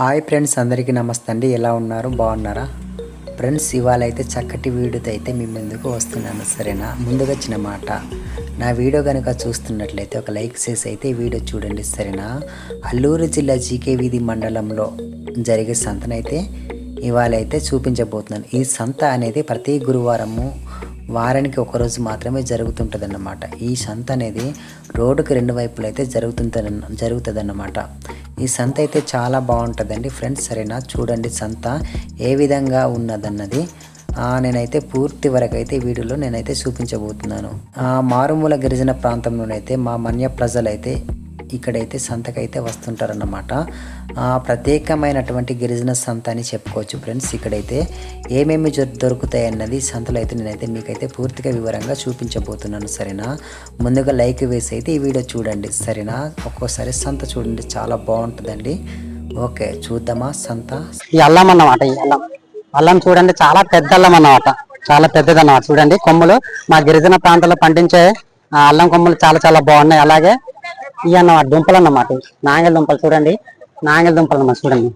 Hi friends అందరికీ నమస్తే అండి ఎలా ఉన్నారు? బాగున్నారా? ఫ్రెండ్స్ ఇవాళ అయితే చక్కటి వీడియోతో అయితే మీ ముందుకు వస్తున్నాను సరేనా? ముందుగా చిన్న మాట నా వీడియో కనుక చూస్తున్నట్లయితే ఒక లైక్ చేసి అయితే వీడియో చూడండి సరేనా? అల్లూరు జిల్లా జీకే వీధి మండలంలో జరిగే సంతనైతే ఇవాళ అయితే చూపించబోతున్నాను. ఈ సంత అనేది ప్రతి గురువారము వారానికి ఒకరోజు మాత్రమే జరుగుతుంటుందన్నమాట. ఈ సంత అనేది రోడ్డుకి రెండు వైపులైతే జరుగుతుంట జరుగుతుందన్నమాట. ఈ సంత అయితే చాలా బాగుంటుందండి. ఫ్రెండ్స్ సరేనా? చూడండి సంత ఏ విధంగా ఉన్నదన్నది. నేనైతే పూర్తి వరకు అయితే వీడియోలో నేనైతే చూపించబోతున్నాను. ఆ, మారుమూల గిరిజన ప్రాంతంలోనైతే మా మన్య ప్రజలైతే ఇక్కడైతే సంతకైతే వస్తుంటారన్నమాట. ప్రత్యేకమైనటువంటి గిరిజన సంత అని చెప్పుకోవచ్చు ఫ్రెండ్స్. ఇక్కడైతే ఏమేమి దొరుకుతాయి అన్నది సంతలో అయితే నేనైతే మీకైతే పూర్తిగా వివరంగా చూపించబోతున్నాను సరేనా? ముందుగా లైక్ వేసి అయితే ఈ వీడియో చూడండి సరేనా? ఒక్కోసారి సంత చూడండి చాలా బాగుంటుందండి. ఓకే చూద్దామా సంత? ఈ అల్లం అన్నమాట ఈ అల్లం. అల్లం చూడండి చాలా పెద్ద అల్లం అన్నమాట. చాలా పెద్దది అన్నమాట చూడండి కొమ్ములు. మా గిరిజన ప్రాంతాల్లో పండించే అల్లం కొమ్ములు చాలా చాలా బాగున్నాయి. అలాగే ఈ అన్నమాట దుంపలు అన్నమాట నాంగల దుంపలు చూడండి. నాంగల దుంపలు అన్నమాట చూడండి.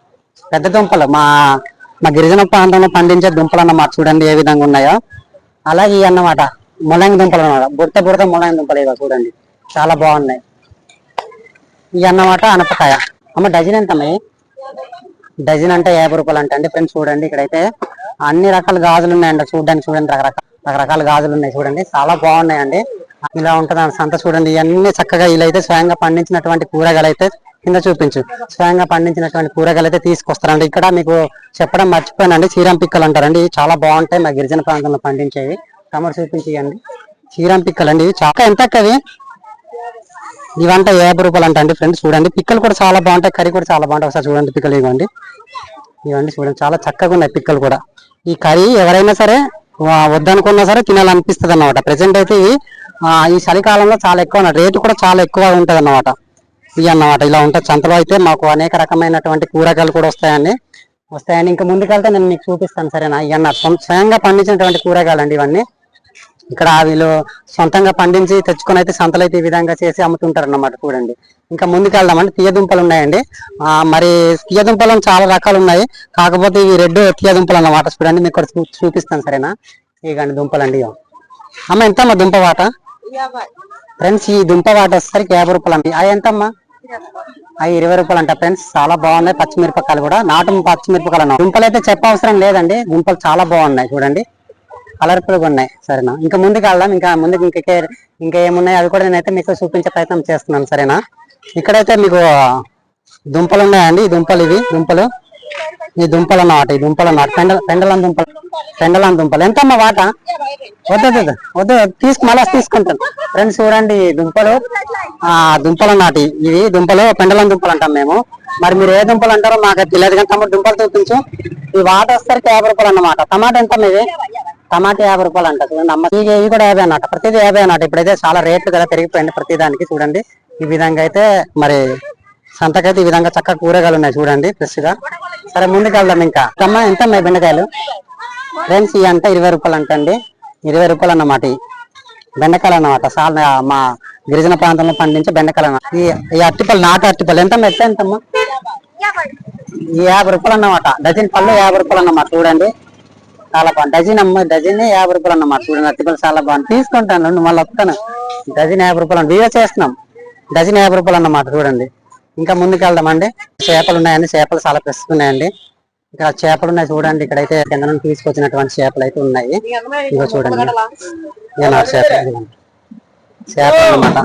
పెద్ద దుంపలు. మా మా గిరిజన ప్రాంతంలో పండించే దుంపలు అన్నమాట చూడండి ఏ విధంగా ఉన్నాయో. అలాగే ఈ అన్నమాట ములంగి దుంపలు అన్నమాట బుడత బుడత ములంగి దుంపలు ఇదో చూడండి. చాలా బాగున్నాయి. ఈ అన్నమాట అనపకాయ. అమ్మ డజన్ ఎంత డజన్ అంటే యాభై రూపాయలు అంటే అండి ఫ్రెండ్స్ చూడండి ఇక్కడైతే. అన్ని రకాల గాజులు ఉన్నాయండి చూడడానికి చూడండి. రకరకాల రకరకాల గాజులు ఉన్నాయి చూడండి. చాలా బాగున్నాయండి. ఇలా ఉంటుంది సంత చూడండి. ఇవన్నీ చక్కగా వీళ్ళైతే స్వయంగా పండించినటువంటి కూరగాయలు అయితే కింద చూపించు. స్వయంగా పండించినటువంటి కూరగాయలు అయితే తీసుకొస్తారండి. ఇక్కడ మీకు చెప్పడం మర్చిపోయానండి. చీరం పిక్కలు అంటారండి. చాలా బాగుంటాయి మా గిరిజన ప్రాంతంలో పండించేవి. తమరు చూపించండి చీరం పిక్కలు అండి చాలా ఎంత అవి? ఇవంట యాభై రూపాయలు అంట ఫ్రెండ్స్. చూడండి. పిక్కలు కూడా చాలా బాగుంటాయి. కర్రీ కూడా చాలా బాగుంటాయి. ఒకసారి చూడండి పిక్కలు ఇవ్వండి. ఇవ్వండి చూడండి. చాలా చక్కగా ఉన్నాయి పిక్కలు కూడా. ఈ కర్రీ ఎవరైనా సరే వా- వద్దనుకున్నా సరే తినాలనిపిస్తుంది అన్నమాట ప్రజెంట్ అయితే ఇవి ఈ చలికాలంలో చాలా ఎక్కువ రేటు కూడా చాలా ఎక్కువ ఉంటుంది అన్నమాట ఇవి అన్నమాట. ఇలా ఉంటుంది సంతలో అయితే మాకు అనేక రకమైనటువంటి కూరగాయలు కూడా వస్తాయండి. వస్తాయండి. ఇంకా ముందుకెళ్తే నేను మీకు చూపిస్తాను సరేనా? ఇవన్న స్వయంగా పండించినటువంటి కూరగాయలు అండి ఇవన్నీ. ఇక్కడ వీళ్ళు సొంతంగా పండించి తెచ్చుకొని అయితే సంతలు అయితే ఈ విధంగా చేసి అమ్ముతుంటారు అన్నమాట చూడండి. ఇంకా ముందుకు వెళ్దామండి తీయదుంపలు ఉన్నాయండి. మరి తీయదుంపలు చాలా రకాలు ఉన్నాయి. కాకపోతే ఇవి రెడ్ తీయ దుంపలు అన్నమాట. చూడండి మీకు ఇక్కడ చూ- చూపిస్తాను సరేనా? ఇవ్వండి దుంపలు అండి అమ్మ ఎంత అమ్మా దుంప వాట? ఫ్రెండ్స్ ఈ దుంప వాట వచ్చేసరికి యాభై రూపాయలు అండి అవి ఎంతమ్మా? అవి ఇరవై రూపాయలు అంట ఫ్రెండ్స్. చాలా బాగున్నాయి పచ్చిమిరపకాయలు కూడా. నాటు పచ్చిమిరపకాయలు అన్నాం దుంపలు అయితే చెప్పవసరం లేదండి. దుంపలు చాలా బాగున్నాయి చూడండి. కలర్ఫుల్గా ఉన్నాయి. సరేనా? ఇంకా ముందుకు వెళ్దాం. ఇంకా ముందుకు ఇంకా ఇంకా ఏమున్నాయి? అవి కూడా నేనైతే మీకు చూపించే ప్రయత్నం చేస్తున్నాను. సరేనా? ఇక్కడైతే మీకు దుంపలు ఉన్నాయండి. దుంపలు ఇవి. దుంపలు. ఈ దుంపల అన్నమాట ఈ దుంపల అన్నమాట పెండల పెండలం దుంపలు పెండలం దుంపలు. ఎంతమ్మా వాట? వద్దు వద్దు వద్దు తీసుకు మళ్ళీ తీసుకుంటాను. ఫ్రెండ్స్ చూడండి దుంపలు. ఆ దుంపల నాటి. ఇవి దుంపలు పెండలం దుంపలు అంటాం మేము. మరి మీరు ఏ దుంపలు అంటారో మాకు తెలియదు కానీ తమ్ముడు దుంపలు చూపించు. ఈ వాట వస్తారు యాభై రూపాయలు అన్నమాట. టమాటా ఎంత ఇది? టమాటా యాభై రూపాయలు అంట చూడండి అమ్మ. ఇవి కూడా యాభై అన్నమాట. ప్రతిదీ యాభై అన్నమాట. ఇప్పుడైతే చాలా రేట్లు కదా పెరిగిపోయింది ప్రతి దానికి చూడండి. ఈ విధంగా అయితే మరి సంతకైతే ఈ విధంగా చక్కగా కూరగాయలు ఉన్నాయి చూడండి ఫ్రెష్గా సరే ముందుకు వెళ్దాం ఇంకా. అమ్మ ఎంత ఉన్నాయి బెండకాయలు? ఫ్రెండ్స్ ఇవి అంటే ఇరవై రూపాయలు అంటండి. ఇరవై రూపాయలు అన్నమాట బెండకాయలు అన్నమాట. చాలా మా గిరిజన ప్రాంతంలో పండించే బెండకాయలు అన్నమాట. ఈ అట్టిపల్లి నాటు అట్టిపల్లి ఎంత ఎంత ఎంతమ్మా? ఈ యాభై రూపాయలు అన్నమాట. డజన్ పళ్ళు యాభై రూపాయలు అన్నమాట చూడండి. చాలా బాగుంది. డజన్ అమ్మ డజన్ యాభై రూపాయలు అన్నమాట చూడండి. అట్టిపల్లి చాలా బాగుంది. తీసుకుంటాను నుండి మళ్ళీ వస్తాను డజన్ యాభై రూపాయలు వీడియో చేస్తున్నాం. డజన్ యాభై రూపాయలు అన్నమాట చూడండి. ఇంకా ముందుకు వెళ్దామండి చేపలు ఉన్నాయండి చేపలు చాలా ఫ్రెష్ ఉన్నాయండి ఇక్కడ చేపలు ఉన్నాయి చూడండి. ఇక్కడైతే కింద నుండి తీసుకొచ్చినటువంటి చేపలు అయితే ఉన్నాయి. ఇగో చూడండి. ఏనా చేప చేపలు. అన్నమాట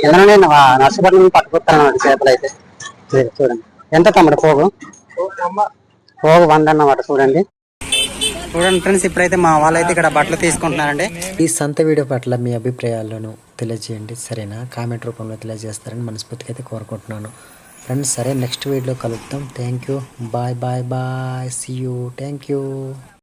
కింద నుండి నర్సపట్నం నుండి పట్టుకొస్తాను అన్నమాట చేపలు అయితే. చూడండి. ఎంత తమ్ముడు పోగు? పోగు వంద అన్నమాట చూడండి. చూడండి ఫ్రెండ్స్ ఇప్పుడైతే మా వాళ్ళైతే ఇక్కడ బట్టలు తీసుకుంటున్నారండి. ఈ సంత వీడియో పట్ల మీ అభిప్రాయాలను తెలియజేయండి సరేనా? కామెంట్ రూపంలో తెలియజేస్తారని మనస్ఫూర్తిగా అయితే కోరుకుంటున్నాను. ఫ్రెండ్స్ సరే నెక్స్ట్ వీడియోలో కలుద్దాం. Thank you bye bye bye see you thank you